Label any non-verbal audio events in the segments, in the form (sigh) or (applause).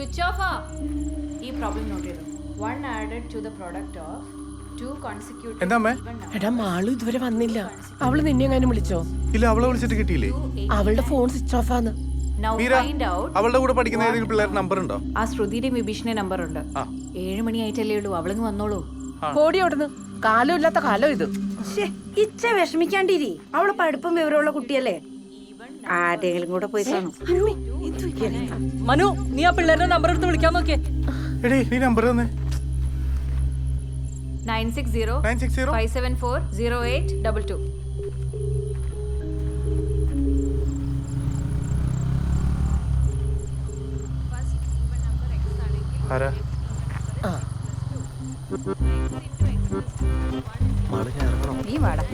Switch off ആ. ഈ problem note ചെയ്തു. One added to the product of two consecutive എന്താ അമ്മേ? എടാ മാളു ഇതുവരെ വന്നില്ല. അവൾ നിന്നെ എങ്ങാനും വിളിച്ചോ? ഇല്ല അവളെ വിളിച്ചിട്ട് കിട്ടിയില്ലേ? അവളുടെ ഫോൺ സ്വിച്ച് ഓഫ് ആണ് നൗ മീര ഫൈൻഡ് ഔട്ട് അവളുടെ കൂടെ പഠിക്കുന്ന ഏതെങ്കിലും പിള്ളേരുടെ നമ്പർ ഉണ്ടോ? ആ ശ്രുതിയുടെ വിഭീഷണ നമ്പർ ഉണ്ട്. ആ. ഏഴ് മണിയായിട്ടല്ലേ ഉള്ളൂ അവളിങ്ങ് വന്നോളൂ. ഓടി ഓടുന്നു കാലം ഇല്ലാത്ത കാലം ഇത്. ശ്ശേ, ഇച്ച വിഷമിക്കാണ്ടിരി. അവൾ പഠിപ്പും വിവരമുള്ള കുട്ടിയല്ലേ? ആരെങ്കിലും കൂടെ പോയി കാണും. മനു നീ ആ പിള്ളേരുടെ നമ്പർ എടുത്ത് വിളിക്കാൻ നോക്കിയേ. എടേ നീ നമ്പർ തന്നെ. Nine six zero nine six zero five seven four zero eight double two ആരാ? നീ വാടാ.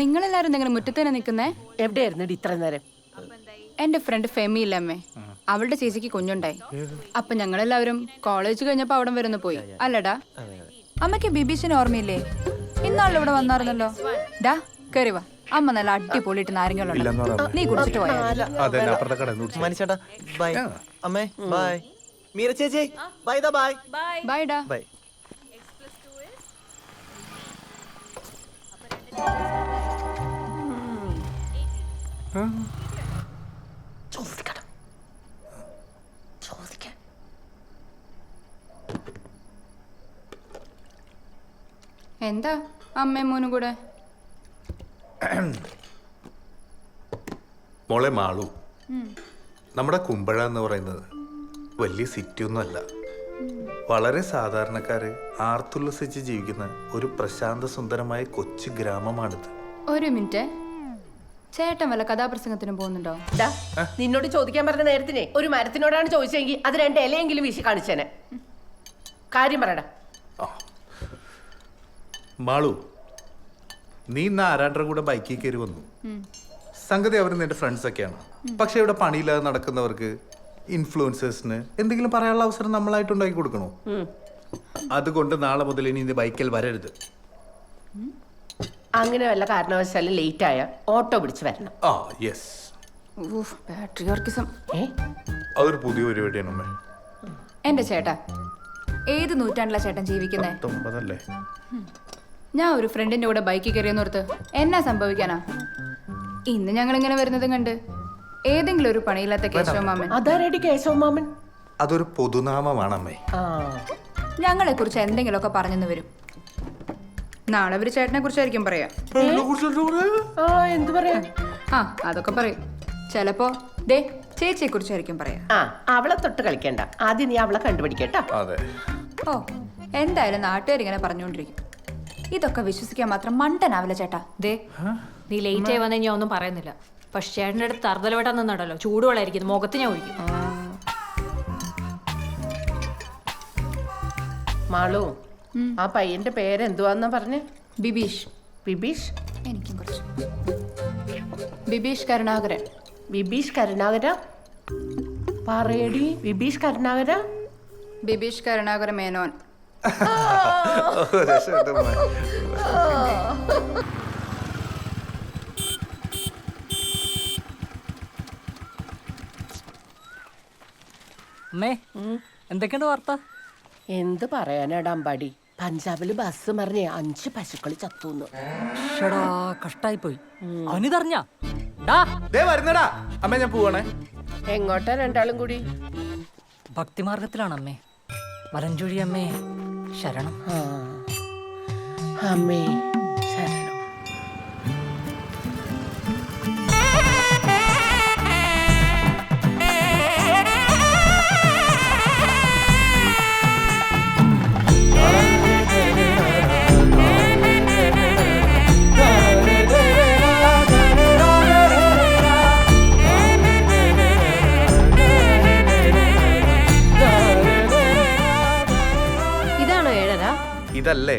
നിങ്ങളെല്ലാരും നിങ്ങളുടെ മുറ്റത്ത് തന്നെ നിൽക്കുന്നേ? എവിടെയായിരുന്നു ഇത്ര നേരം? എന്റെ ഫ്രണ്ട് ഫെമി ഇല്ലമ്മേ അവളുടെ ചേച്ചിക്ക് കുഞ്ഞുണ്ടായി. അപ്പൊ ഞങ്ങളെല്ലാവരും കോളേജ് കഴിഞ്ഞപ്പോ അവിടെ വരുന്നു പോയി. അല്ലടാ. അമ്മയ്ക്ക് ബിബീഷിന് ഓർമ്മയില്ലേ? ഇന്നാളിൽ ഇവിടെ വന്നായിരുന്നല്ലോ. ഡാ കേറി വാ. അമ്മ നല്ല അടിപൊളിയിട്ട് നാരങ്ങളുണ്ട് നീ കുടിച്ചിട്ട് പോയാ? അതെ അപ്പുറത്തെ കട മനുഷ്യേട്ടാ ബൈ അമ്മേ ബൈ മീര ചേച്ചി ബൈ ദാ ബൈ ബൈ ഡാ. ബൈ ചോദിക്കണം ചോദിക്കാൻ എന്താ അമ്മയും മോനും കൂടെ? (clears throat) മോളെ മാളു നമ്മുടെ കുമ്പഴ എന്ന് പറയുന്നത് വലിയ സിറ്റി ഒന്നുമല്ല വളരെ സാധാരണക്കാര് ആർത്തുല്ലസിച്ച് ജീവിക്കുന്ന ഒരു പ്രശാന്ത സുന്ദരമായ കൊച്ചു ഗ്രാമമാണിത്. ഒരു മിനിറ്റ്. ചേട്ടൻ വല്ല കഥാപ്രസംഗത്തിനും പോകുന്നുണ്ടോ? ഡാ, നിന്നോട് ചോദിക്കാൻ പറഞ്ഞ നേരത്തിനെ ഒരു മരത്തിനോടാണ് ചോദിച്ചെങ്കിൽ അത് രണ്ട് ഇലയെങ്കിലും വീശി കാണിച്ചേനെ. കാര്യം പറയടാ. മാളു നീ ഇന്ന് കൂടെ ബൈക്കിൽ കയറി വന്നു. സംഗതി അവർ നിന്റെ ഫ്രണ്ട്സ് ഒക്കെയാണ്. പക്ഷെ ഇവിടെ പണിയില്ലാതെ നടക്കുന്നവർക്ക് ഇൻഫ്ലുവൻസേഴ്സിന് എന്തെങ്കിലും പറയാനുള്ള അവസരം നമ്മളായിട്ട് ഉണ്ടാക്കി കൊടുക്കണോ അതുകൊണ്ട് നാളെ മുതൽ ഇനി ഇത് ബൈക്കിൽ വരരുത്. അങ്ങനെ വല്ല കാരണവശാലും ലേറ്റ് ആയ ഓട്ടോ പിടിച്ച് വരണം. ആ യെസ് ബാറ്ററി ഓർക്കിസം ഏ? അതൊരു പുതിയ പരിപാടിയാണ് അമ്മേ. എന്റെ ചേട്ടാ ഏത് നൂറ്റാണ്ടിലാ ചേട്ടൻ ജീവിക്കുന്നേ? പത്തൊമ്പതല്ലേ? ഞാൻ ഒരു ഫ്രണ്ടിന്റെ കൂടെ ബൈക്കിൽ കയറിയെന്നോർത്ത് എന്നാ സംഭവിക്കാനാ? ഇന്ന് ഞങ്ങൾ ഇങ്ങനെ വരുന്നതും കണ്ട് ഏതെങ്കിലും ഒരു പണിയില്ലാത്ത കേശവമാമൻ അതാരടി കേശവ മാമൻ. അതൊരു പൊതുനാമമാണ് അമ്മേ ആ. ഞങ്ങളെ കുറിച്ച് എന്തെങ്കിലുമൊക്കെ പറഞ്ഞെന്ന് വരും. നാളെ ഒരു ചേട്ടനെ കുറിച്ചായിരിക്കും പറയാ. ആ എന്തു പറയാ? ആ അതൊക്കെ പറയും. ചിലപ്പോ ദേ ചേച്ചിയെ കുറിച്ചായിരിക്കും പറയാ. ആ അവളെ തൊട്ട് കളിക്കണ്ട. ആദ്യം നീ അവളെ കണ്ടുപിടിക്കട്ടോ. അതെ. ഓ എന്തായാലും നാട്ടുകാർ ഇങ്ങനെ പറഞ്ഞുകൊണ്ടിരിക്കും ഇതൊക്കെ വിശ്വസിക്കാൻ മാത്രം മണ്ടനാവില്ല ചേട്ടാ. ദേ. നീ ലേറ്റ് ആയി വന്നാൽ ഞാൻ ഒന്നും പറയുന്നില്ല. പക്ഷേ ചേട്ടന്റെ അടുത്ത് തറുതലവട്ടം നിന്നുണ്ടല്ലോ. ചൂടുവെള്ളമായിരിക്കും മുഖത്ത് ഞാൻ ഒഴിക്കും. മാളു ആ പയ്യന്റെ പേരെന്തുവാന്നാ പറഞ്ഞേ? ബിബീഷ്. ബിബീഷ്? എനിക്കും കുറച്ച്. ബിബീഷ് കരുണാകരൻ. ബിബീഷ് കരുണാകര? പറയടി ബിബീഷ് കരുണാകര? ബിബീഷ് കരുണാകര മേനോൻ. അമ്മേ (laughs) എന്തൊക്കെയുണ്ട് വാർത്ത? എന്ത് പറയാനാടാ അമ്പാടി? പഞ്ചാബിൽ ബസ് മറിഞ്ഞേ അഞ്ച് പശുക്കൾ ചത്തുന്നു. ഷടാ കഷ്ടായി പോയി അവനിതറിഞ്ഞ. ദേ വരുന്നടാ. അമ്മ ഞാൻ പോവാണേ. എങ്ങോട്ടാ രണ്ടാളും കൂടി? ഭക്തിമാർഗത്തിലാണ് അമ്മേ വലഞ്ചുഴി അമ്മേ. ശരണം. അമ്മേ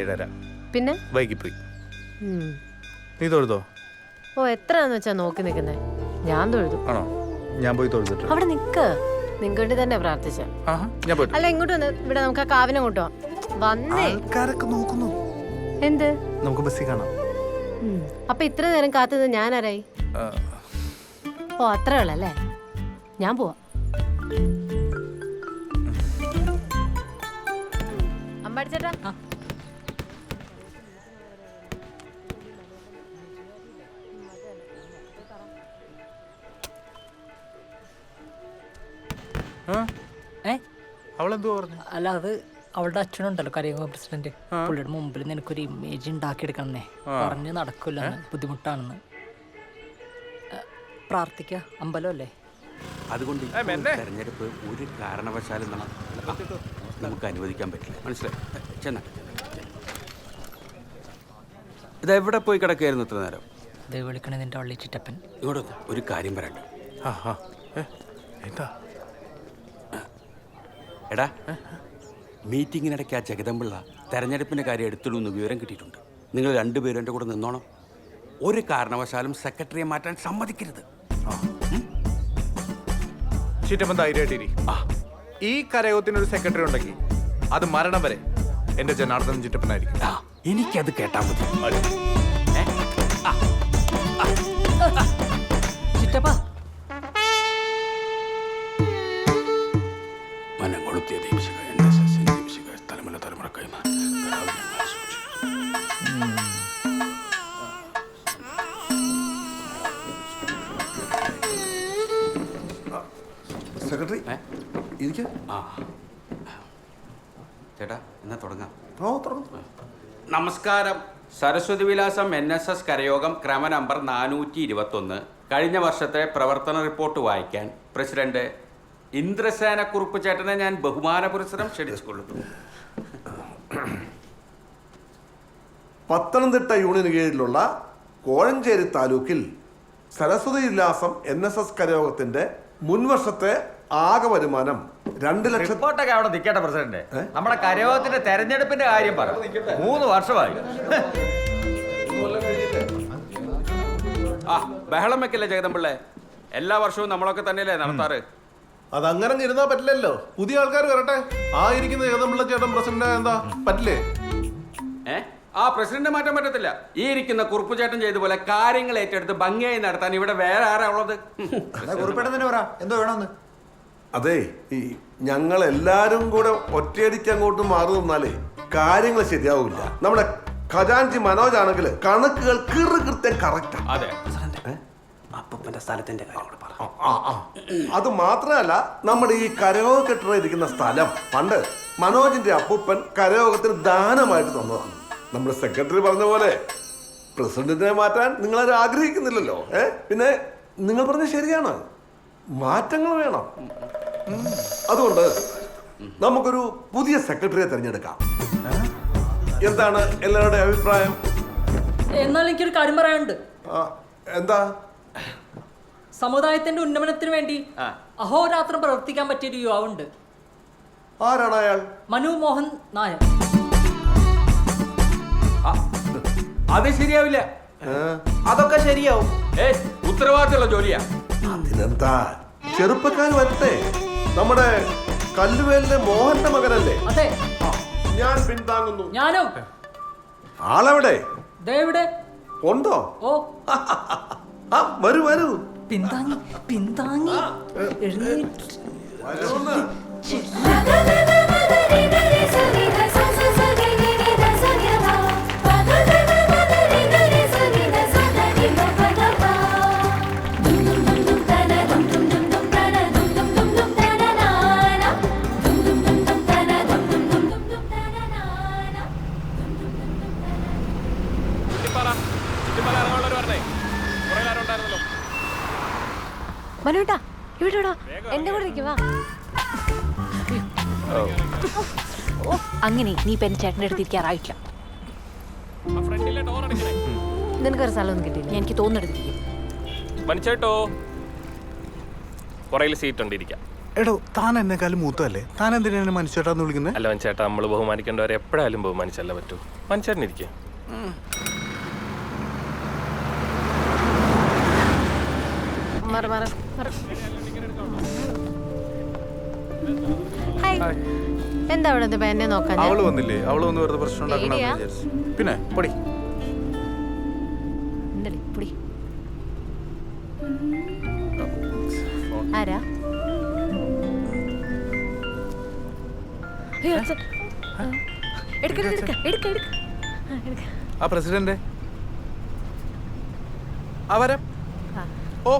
ഏഴര പിന്നെ? വൈകിപ്പോയി. പോയി നീ തൊഴുതോ? ഓ എത്രയാന്ന് വെച്ചാ നോക്കി നിൽക്കുന്നേ ഞാൻ തൊഴുതു. ആണോ? ഞാൻ പോയി തൊഴുതിട്ട് അവിടെ നിക്ക്. നിങ്ങൾക്ക് വേണ്ടി തന്നെ പ്രാർത്ഥിച്ച. ആഹാ ഞാൻ പോയിട്ട് അല്ല ഇങ്ങോട്ട് വന്ന് ഇവിടെ നമുക്ക് ആ കാവിനെ കൂട്ടോ വന്നേ. ആൾക്കാരൊക്കെ നോക്കുന്നു. എന്ത്? നമുക്ക് ബസ്സിൽ കാണാം. അപ്പൊ ഇത്ര നേരം കാത്തുനിന്ന് ഞാൻ ആരായി ആ, ഓ അത്രേ ഉള്ളല്ലേ ഞാൻ പോവാ. അമ്പാടിച്ചേട്ടാ അവളെന്തോ പറഞ്ഞു? അല്ല അത് അവളുടെ അച്ഛനുണ്ടല്ലോ കരയോഗ പ്രസിഡന്റ്. പുള്ളിയുടെ മുമ്പിൽ നിനക്കൊരു ഇമേജ് ഉണ്ടാക്കിയെടുക്കണേ പറഞ്ഞ് നടക്കില്ല ബുദ്ധിമുട്ടാണെന്ന്. പ്രാർത്ഥിക്ക. അമ്പലമല്ലേ അതുകൊണ്ട് തെരഞ്ഞെടുപ്പ് ഒരു കാരണവശാലും നമുക്ക് അനുവദിക്കാൻ പറ്റില്ല. മനസ്സിലായി? ചെന്ന എവിടെ പോയി കിടക്കുകയായിരുന്നു ഇത്ര നേരം? ഇത് വിളിക്കണേ നിന്റെ വള്ളി ചിറ്റപ്പൻ. ഇങ്ങോട്ട് ഒരു കാര്യം പറയണ്ട എന്താ? എടാ മീറ്റിങ്ങിനിടയ്ക്ക് ആ ജഗദമ്പിള്ള തെരഞ്ഞെടുപ്പിന്റെ കാര്യം എടുത്തിടുമെന്ന് വിവരം കിട്ടിയിട്ടുണ്ട്. നിങ്ങൾ രണ്ടുപേരും എന്റെ കൂടെ നിന്നോണം. ഒരു കാരണവശാലും സെക്രട്ടറിയെ മാറ്റാൻ സമ്മതിക്കരുത്. ധൈര്യമായിട്ടിരി. ഈ കരയോഗത്തിന് ഒരു സെക്രട്ടറി ഉണ്ടെങ്കിൽ അത് മരണം വരെ എന്റെ ജനാർദ്ദൻ ചിറ്റപ്പനായിരിക്കും. ആ, എനിക്കത് കേട്ടാൽ മതി? ചിറ്റപ്പ ഇരിക്ക ആ. ചേട്ടാ എന്നാ തുടങ്ങാം. ഓ തുറന്നു നമസ്കാരം. Saraswati Vilasam N S S കരയോഗം ക്രമ നമ്പർ നാനൂറ്റി ഇരുപത്തൊന്ന് കഴിഞ്ഞ വർഷത്തെ പ്രവർത്തന റിപ്പോർട്ട് വായിക്കാൻ പ്രസിഡന്റ് ഇന്ദ്രസേന കുറുപ്പ് ചേട്ടനെ ഞാൻ ബഹുമാന പുരസ്സരം ക്ഷണിച്ചുകൊള്ളുന്നു പത്തനംതിട്ട യൂണിയന് കീഴിലുള്ള കോഴഞ്ചേരി താലൂക്കിൽ Saraswati Vilasam N S S കരയോഗത്തിന്റെ മുൻവർഷത്തെ ആകെ വരുമാനം രണ്ട് ലക്ഷം റിപ്പോർട്ടൊക്കെ അവിടെ നിൽക്കട്ടെ പ്രസിഡന്റ്. നമ്മുടെ കരയോഗത്തിന്റെ തെരഞ്ഞെടുപ്പിന്റെ കാര്യം പറ. മൂന്ന് വർഷമായി. ആ ബഹളം വെക്കല്ലേ ജഗദമ്പിള്ളേ എല്ലാ വർഷവും നമ്മളൊക്കെ തന്നെയല്ലേ നടത്താറ്? അതങ്ങനെ ഇരുന്നാ പറ്റില്ലല്ലോ. പുതിയ ആൾക്കാർ വരട്ടെ. ആ ഇരിക്കുന്ന ജഗദമ്പിള്ള ചേട്ടൻ പ്രസിഡന്റ് എന്താ? പറ്റില്ലേ? ഏ? ആ പ്രസിഡന്റ് മാറ്റാൻ പറ്റത്തില്ല. ഈ ഇരിക്കുന്ന കുറുപ്പ് ചേട്ടൻ ചെയ്ത പോലെ കാര്യങ്ങൾ ഏറ്റെടുത്ത് ഭംഗിയായി നടത്താൻ ഇവിടെ വേറെ ആരാ ഉള്ളത്? എന്തോ വേണമെന്ന്. അതെ ഈ ഞങ്ങൾ എല്ലാരും കൂടെ ഒറ്റയടിക്ക് അങ്ങോട്ട് മാറി നിന്നാലേ കാര്യങ്ങൾ ശരിയാവില്ല. നമ്മുടെ ഖജാൻജി മനോജ് ആണെങ്കിൽ കണക്കുകൾ കിറു കൃത്യം കറക്റ്റാ അതെ. അപ്പൂപ്പന്റെ സ്ഥലത്തിന്റെ കാര്യം കൂടെ പറ. ആ, ആ. അത് മാത്രമല്ല നമ്മുടെ ഈ കരയോഗ കെട്ടിട ഇരിക്കുന്ന സ്ഥലം. പണ്ട് മനോജിന്റെ അപ്പൂപ്പൻ കരയോഗത്തിന് ദാനമായിട്ട് തന്നതാണ്. നമ്മുടെ സെക്രട്ടറി പറഞ്ഞ പോലെ പ്രസിഡന്റിനെ മാറ്റാൻ നിങ്ങളാരും ആഗ്രഹിക്കുന്നില്ലല്ലോ. ഏ? പിന്നെ നിങ്ങൾ പറഞ്ഞ ശരിയാണ്. മാറ്റങ്ങൾ വേണം. അതുകൊണ്ട് നമുക്കൊരു പുതിയ സെക്രട്ടറിയെ തിരഞ്ഞെടുക്കാം. എന്താണ് എല്ലാവരുടെ അഭിപ്രായം? എന്നാൽ എനിക്കൊരു കാര്യം പറയാനുണ്ട്. ആ, എന്താ? സമുദായത്തിന്റെ ഉന്നമനത്തിന് വേണ്ടി അഹോരാത്രം പ്രവർത്തിക്കാൻ പറ്റിയ ഒരു യുവാവുണ്ട്. ആരാണ് അയാൾ? മനു മോഹൻ നായർ. ആ, അത് ശരിയാവില്ല. അതൊക്കെ ശരിയാവും. ഏ ഉത്തരവാദിത്തമുള്ള ജോലിയാ. അതിനെന്താ ചെറുപ്പക്കാർ വരട്ടെ നമ്മുടെ കല്ലുവേലിലെ മോഹന്റെ മകനല്ലേ അതെ ഞാൻ പിന്താങ്ങുന്നു ഞാനോ ആളെവിടെ ദേ ഇവിടെ ഉണ്ടോ ഓ ആ വരൂ വരൂ പിന്താങ്ങി പിന്താങ്ങി എഴുന്നേറ്റ് മനുട്ടാ ഇവിടെ എന്റെ കൂടെ നിൽക്കുവാ ഓ. അങ്ങനെ നീ ഇപ്പൊ എന്റെ ചേട്ടന്റെ അടുത്ത് ഇരിക്കാറായിട്ടില്ല നിനക്കൊരു സ്ഥലമൊന്നും കിട്ടിയില്ല. ഞാൻ എനിക്ക് തോന്നെടുത്തിരിക്കും മനുഷ്യട്ടോ പുറയിൽ സീറ്റ് ഉണ്ട് ഇരിക്കാം. എടോ താൻ എന്നെക്കാളും മൂത്തല്ലേ താൻ എന്തിനാണ് മനുഷ്യട്ടാന്ന് വിളിക്കുന്നത്? അല്ല മനുഷ്യട്ടാ നമ്മൾ ബഹുമാനിക്കേണ്ടവരെ എപ്പോഴായാലും ബഹുമാനിച്ചല്ല പറ്റൂ. മനുച്ചേട്ടൻ മാറ് മാറി. ഹായ് എന്താ അവിടെ ഇത് എന്നെ നോക്കാൻ? അവൾ വന്നില്ലേ? അവൾ വന്ന് വെറുതെ പ്രശ്നം ഉണ്ടാക്കണമെന്ന് പേടിയാ? വിചാരിച്ചു. പിന്നെ പൊടി. ചെല്ലടി പൊടി. ആരാ? അയ്യോ, അച്ഛൻ. എടുക്ക, എടുക്ക, എടുക്ക, എടുക്ക, എടുക്ക. ആ, എടുക്ക. ആ പ്രസിഡന്റ്. ആ. ഓ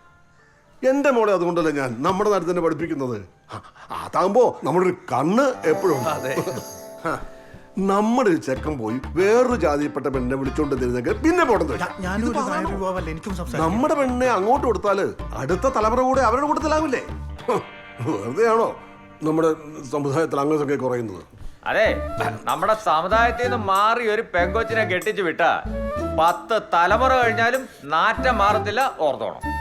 എന്റെ മോളെ അതുകൊണ്ടല്ലേ ഞാൻ നമ്മുടെ നാട്ടിൽ തന്നെ പഠിപ്പിക്കുന്നത്. അതാകുമ്പോ നമ്മുടെ ഒരു കണ്ണ് എപ്പോഴും നമ്മുടെ ഒരു ചെക്കൻ പോയി വേറൊരു ജാതിയിൽപ്പെട്ട പെണ്ണെ വിളിച്ചോണ്ട് തരുന്നെങ്കിൽ പിന്നെ പോട്ടെ നമ്മുടെ പെണ്ണെ അങ്ങോട്ട് കൊടുത്താൽ അടുത്ത തലമുറ കൂടെ അവരുടെ കൂട്ടത്തിലാവില്ലേ? വെറുതെയാണോ നമ്മുടെ സമുദായത്തിൽ അംഗസംഖ്യ കുറയുന്നത്? അതെ നമ്മുടെ സമുദായത്തിൽ നിന്ന് മാറി ഒരു പെങ്കൊച്ചിനെ കെട്ടിച്ചു വിട്ട പത്ത് തലമുറ കഴിഞ്ഞാലും നാറ്റം മാറത്തില്ല ഓർത്തോണം.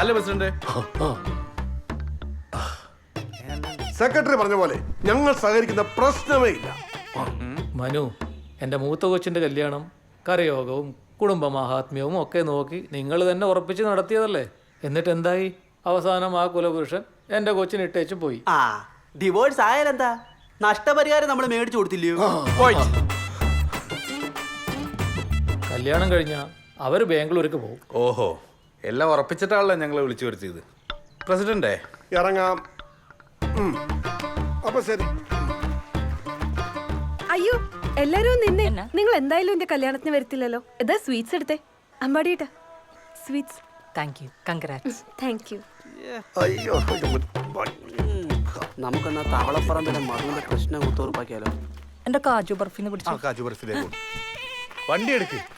അല്ലേ പ്രസിഡന്റ്? സെക്രട്ടറി പറഞ്ഞ പോലെ ഞങ്ങൾ സഹകരിക്കുന്ന പ്രശ്നമേ ഇല്ല. മനു എന്റെ മൂത്ത കൊച്ചിന്റെ കല്യാണം കരയോഗവും കുടുംബ മാഹാത്മ്യവും ഒക്കെ നോക്കി നിങ്ങൾ തന്നെ ഉറപ്പിച്ച് നടത്തിയതല്ലേ? എന്നിട്ട് എന്തായി? അവസാനം ആ കുലപുരുഷൻ എന്റെ കൊച്ചിന് ഇട്ടേച്ചു പോയി. ആ ഡിവോഴ്സ് ആയാലെന്താ? നഷ്ടപരിഹാരം നമ്മൾ മേടിച്ചു കൊടുത്തില്ലയോ? കല്യാണം കഴിഞ്ഞാൽ അവർ ബാംഗ്ലൂർക്ക് പോകും. ഓഹോ. എല്ലാം ഉറപ്പിച്ചിട്ടാണല്ലോ ഞങ്ങളെ വിളിച്ചു വരുത്തിയത്. പ്രസിഡന്റേ ഇറങ്ങാം. ഉം. അപ്പൊ ശരി. അയ്യോ എല്ലാരും നിന്നെ. നിങ്ങൾ എന്തായാലും എന്റെ കല്യാണത്തിന് വരത്തില്ലല്ലോ. ഇതാ സ്വീറ്റ്സ് എടുത്തേ. അമ്പാടിയിട്ട് sweets. Thank you congrats thank you അയ്യോ നമുക്കെന്നാ തവളപ്പറമ്പിലെ മറുപടി പ്രശ്നം കുത്തുറപ്പാക്കിയാലോ എന്റെ കാജു ബർഫിന്ന് ആ പിടിച്ചു കാജു ബർഫിലേക്ക് വണ്ടി എടുക്ക്.